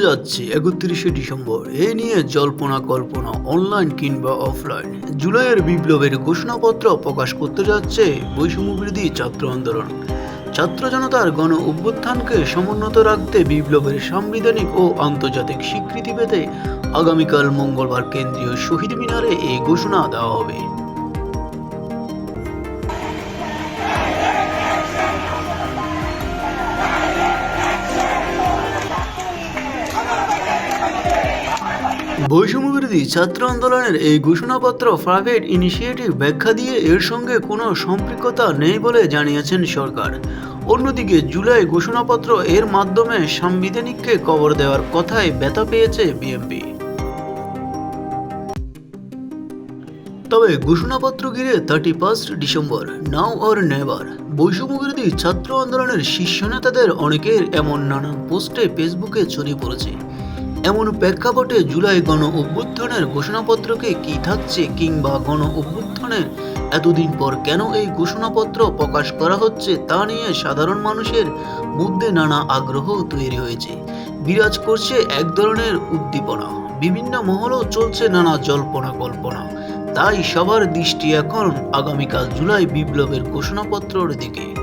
যাচ্ছে একত্রিশে ডিসেম্বর? এ নিয়ে জল্পনা, কল্পনা অনলাইন কিংবা অফলাইন জুলাইয়ের বিপ্লবের ঘোষণাপত্র প্রকাশ করতে যাচ্ছে বৈষম্যবিরোধী ছাত্র আন্দোলন। ছাত্র জনতার গণ অভ্যুত্থানকে সমুন্নত রাখতে বিপ্লবের সাংবিধানিক ও আন্তর্জাতিক স্বীকৃতি পেতে আগামীকাল মঙ্গলবার কেন্দ্রীয় শহীদ মিনারে এই ঘোষণা দেওয়া হবে। বৈষম্যবিরোধী ছাত্র আন্দোলনের এই ঘোষণাপত্র প্রাইভেট ইনিশিয়েটিভ ব্যাখ্যা দিয়ে এর সঙ্গে কোনো সম্পৃক্ততা নেই বলে জানিয়েছেন সরকার। অন্যদিকে জুলাই ঘোষণাপত্র এর মাধ্যমে সাংবিধানিককে কবর দেওয়ার কথায় ব্যথা পেয়েছে বিএনপি তবে ঘোষণাপত্র ঘিরে thirty first December now or never বৈষম্যবিরোধী ছাত্র আন্দোলনের শীর্ষ নেতাদের অনেকের এমন নানান পোস্টে ফেসবুকে ছড়িয়ে পড়েছে। এমন প্রেক্ষাপটে জুলাই গণ অভ্যুত্থানের ঘোষণাপত্রকে কি থাকছে কিংবা গণ অভ্যুত্থানের এতদিন পর কেন এই ঘোষণাপত্র প্রকাশ করা হচ্ছে তা নিয়ে সাধারণ মানুষের মধ্যে নানা আগ্রহ তৈরি হয়েছে। বিরাজ করছে এক ধরনের উদ্দীপনা। বিভিন্ন মহলেও চলছে নানা জল্পনা কল্পনা। তাই সবার দৃষ্টি এখন আগামীকাল জুলাই বিপ্লবের ঘোষণাপত্রের দিকে।